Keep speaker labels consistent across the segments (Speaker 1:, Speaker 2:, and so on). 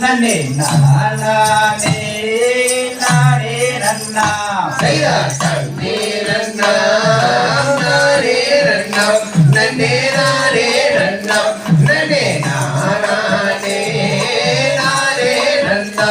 Speaker 1: నన్నే నానే నానే నన్నా
Speaker 2: నన్నే నన్నా నారే నన్నా నన్నే నారే నన్నా నన్నే నానే నారే నన్నా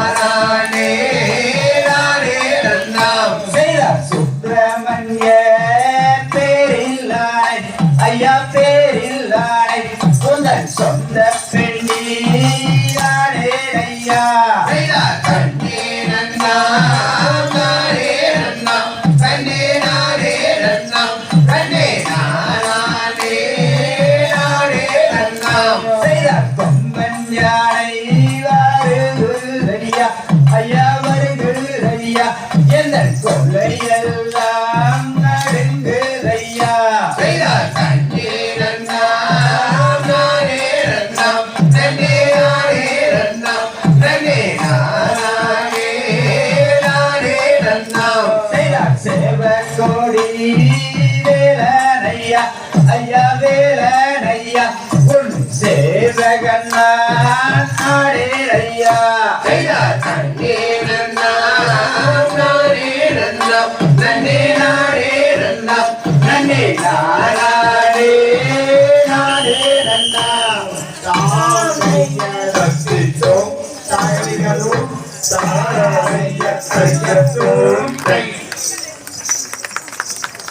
Speaker 1: என்ன சொல்லையெல்லாம் நடந்து ஐயா
Speaker 2: செய்தார்.
Speaker 1: வேலனையா ஐயா வேலனையா உன் சேவகண்ணா நாடேரையா
Speaker 2: நன்னே நாடே ரண்ணா
Speaker 1: நன்னே நாடே நாடே ரண்ணா பக்திச்சோம் சாயலிகளும் சாராய சையத்தும் தை